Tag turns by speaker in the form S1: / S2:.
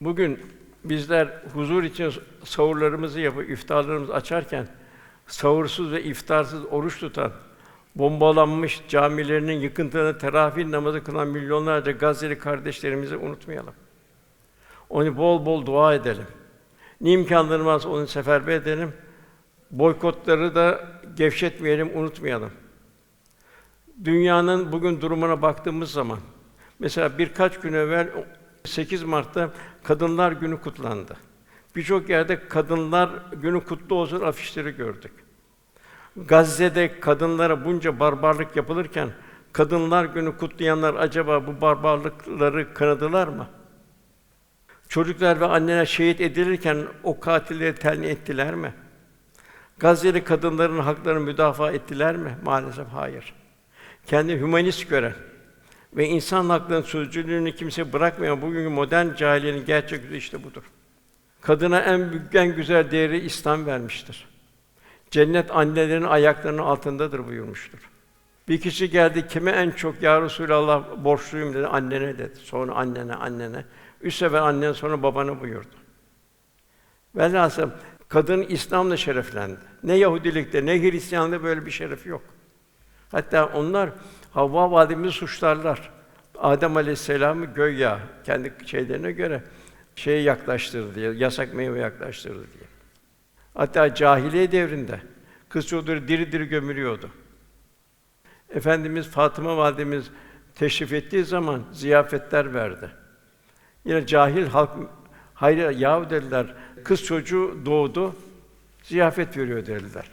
S1: Bugün bizler huzur için sahurlarımızı yapıp iftarlarımızı açarken sahursuz ve iftarsız oruç tutan, bombalanmış camilerinin yıkıntılarına teravih namazı kılan milyonlarca Gazze'li kardeşlerimizi unutmayalım. Onu bol bol dua edelim. Ne imkânlarımız varsa onu seferber edelim. Boykotları da gevşetmeyelim, unutmayalım. Dünyanın bugün durumuna baktığımız zaman mesela birkaç gün evvel 8 Mart'ta Kadınlar Günü kutlandı. Birçok yerde Kadınlar Günü kutlu olsun afişleri gördük. Gazze'de kadınlara bunca barbarlık yapılırken Kadınlar Günü kutlayanlar acaba bu barbarlıkları kınadılar mı? Çocuklar ve anneler şehit edilirken o katilleri telin ettiler mi? Gazze'li kadınların haklarını müdafaa ettiler mi? Maalesef hayır. Kendi hümanist gören ve insan haklarının sözcülüğünü kimse bırakmayan bugünkü modern cahiliyenin gerçek yüzü işte budur. Kadına en büyük, en güzel değeri İslam vermiştir. Cennet annelerin ayaklarının altındadır buyurmuştur. Bir kişi geldi, kime en çok ya Resulallah borçluyum dedi, annene dedi. Sonra annene, annene. Üç sefer annen sonra babana buyurdu. Velhasıl kadın İslam'la şereflendi. Ne Yahudilikte ne Hristiyanlıkta böyle bir şeref yok. Hatta onlar Havva validemizi suçlarlar. Adem Aleyhisselam'ı göya kendi şeylerine göre şeye yaklaştırdı diye, yasak meyve yaklaştırdı diye. Hatta cahiliye devrinde kız çocukları diri diri gömülüyordu. Efendimiz Fatıma validemiz teşrif ettiği zaman ziyafetler verdi. Yine cahil halk hayır yahu dediler kız çocuğu doğdu ziyafet veriyor dediler.